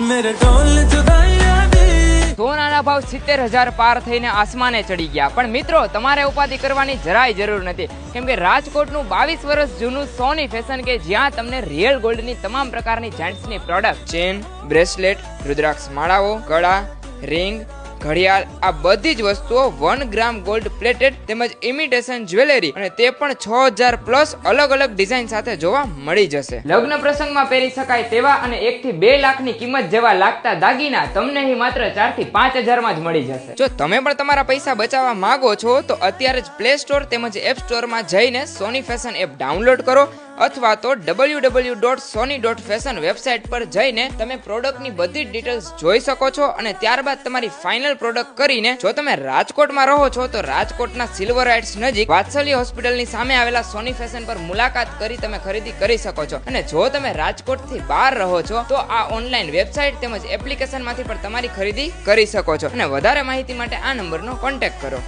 મેરે સોનાના ભાવ સિત્તેર હજાર પાર થઈને આસમાને ચડી ગયા. પણ મિત્રો તમારે ઉપાધિ કરવાની જરાય જરૂર નથી. કેમ કે રાજકોટનું બાવીસ વર્ષ જૂનું સોની ફેશન કે જ્યાં તમને રિયલ ગોલ્ડની તમામ પ્રકારની જેન્ટ્સની પ્રોડક્ટ ચેન બ્રેસલેટ રુદ્રાક્ષ માળાઓ કળા રિંગ ઘડિયાળ, આ બધી જ વસ્તુઓ વન ગ્રામ ગોલ્ડ પ્લેટેડ તેમજ ઇમિટેશન જ્વેલરી અને તે પણ છ હજાર પ્લસ અલગ અલગ ડિઝાઇન સાથે જોવા મળી જશે. લગ્ન પ્રસંગમાં પહેરી શકાય તેવા અને એક થી બે લાખની કિંમત જેવા લાગતા દાગીના તમને માત્ર ચારથી પાંચ હજારમાં જ મળી જશે. જો તમે પણ તમારા પૈસા બચાવવા માંગો છો, તો અત્યારે જ પ્લે સ્ટોર તેમજ એપ સ્ટોરમાં જઈને સોની ફેશન એપ ડાઉનલોડ કરો અથવા તો W W dot Sony dot fashion website પર જઈને તમે પ્રોડક્ટની બધી ડિટેલ્સ જોઈ શકો છો અને ત્યારબાદ તમારી ફાઇનલ પ્રોડક્ટ કરીને જો તમે રાજકોટમાં રહો છો, તો રાજકોટના સિલ્વર રાઇટ્સ નજીક વાત્સલ્ય હોસ્પિટલની સામે આવેલા સોની ફેશન પર મુલાકાત કરી તમે ખરીદી કરી શકો છો. અને જો તમે રાજકોટથી બહાર રહો છો, તો આ ઓનલાઈન વેબસાઇટ તેમજ એપ્લિકેશનમાંથી પણ તમારી ખરીદી કરી શકો છો. અને વધારે માહિતી માટે આ નંબરનો કોન્ટેક્ટ કરો.